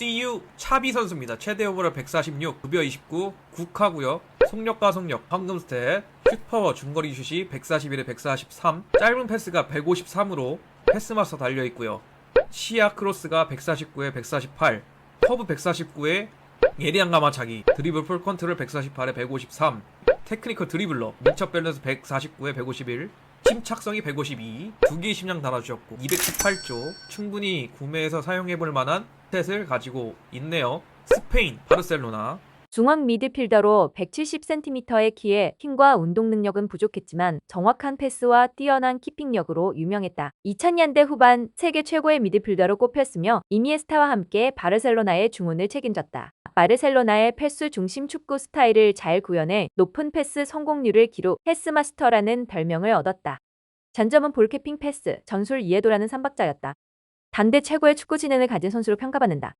CU 차비 선수입니다. 최대 오버를 146, 급여 29, 국하고요. 속력과 속력, 황금 스탯, 슛퍼워 중거리 슛이 141에 143, 짧은 패스가 153으로 패스마스터 달려 있고요. 시야 크로스가 149에 148, 커브 149에 예리한 가마차기, 드리블 풀 컨트롤 148에 153, 테크니컬 드리블러, 민첩 밸런스 149에 151, 침착성이 152, 두 개의 심장 달아주셨고 218조 충분히 구매해서 사용해볼 만한 스탯을 가지고 있네요. 스페인 바르셀로나 중앙 미드필더로 170cm의 키에 힘과 운동 능력은 부족했지만 정확한 패스와 뛰어난 키핑력으로 유명했다. 2000년대 후반 세계 최고의 미드필더로 꼽혔으며 이니에스타와 함께 바르셀로나의 중원을 책임졌다. 바르셀로나의 패스 중심 축구 스타일을 잘 구현해 높은 패스 성공률을 기록 패스마스터라는 별명을 얻었다. 장점은 볼캐핑 패스, 전술 이해도라는 삼박자였다. 단대 최고의 축구 지능을 가진 선수로 평가받는다.